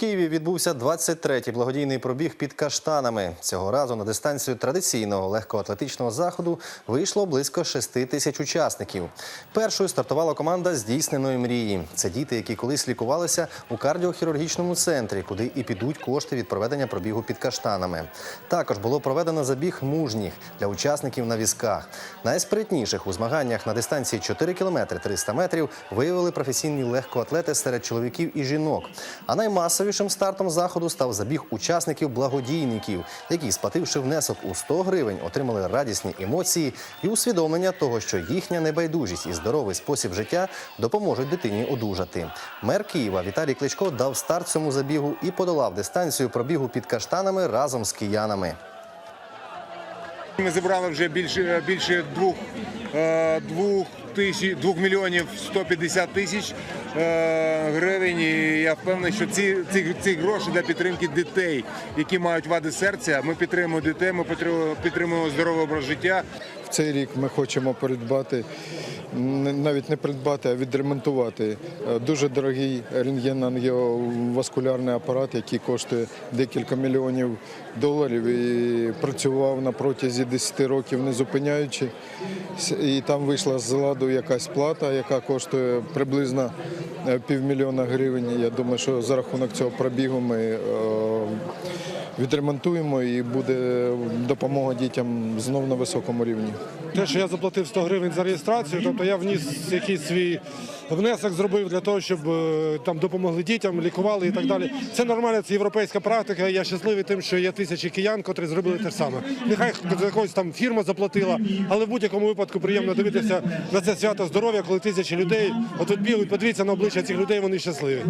Києві відбувся 23-й благодійний пробіг під каштанами. Цього разу на дистанцію традиційного легкоатлетичного заходу вийшло близько 6 тисяч учасників. Першою стартувала команда здійсненої мрії. Це діти, які колись лікувалися у кардіохірургічному центрі, куди і підуть кошти від проведення пробігу під каштанами. Також було проведено забіг мужніх для учасників на візках. Найспритніших у змаганнях на дистанції 4 кілометри 300 метрів виявили професійні легкоатлети серед чоловіків і жінок. А наймасовішим стартом заходу став забіг учасників-благодійників, які, сплативши внесок у 100 гривень, отримали радісні емоції і усвідомлення того, що їхня небайдужість і здоровий спосіб життя допоможуть дитині одужати. Мер Києва Віталій Кличко дав старт цьому забігу і подолав дистанцію пробігу під каштанами разом з киянами. Ми зібрали вже більше більше двох, е, двох тисяч двох мільйонів 150 тисяч е, гривень. І я впевнений, що ці, ці, ці гроші для підтримки дітей, які мають вади серця. Ми підтримуємо дітей, ми підтримуємо- здоровий образ життя. Цей рік ми хочемо придбати, навіть не придбати, а відремонтувати е, дуже дорогий рентген-ангіоваскулярний апарат, який коштує декілька мільйонів доларів і працював на протязі 10 років не зупиняючи. І там вийшла з ладу якась плата, яка коштує приблизно е, півмільйона гривень. Я думаю, що за рахунок цього пробігу ми е, відремонтуємо і буде допомога дітям знов на високому рівні. Те, що я заплатив 100 гривень за реєстрацію, тобто я вніс якийсь свій внесок зробив для того, щоб е, там допомогли дітям, лікували і так далі. Це нормально, це європейська практика. Я щасливий тим, що є тисячі киян, котрі зробили те ж саме. Нехай якось там фірма заплатила, але в будь-якому випадку приємно дивитися на це свято здоров'я, коли тисячі людей отут бігають, подивіться на обличчя цих людей, вони щасливі.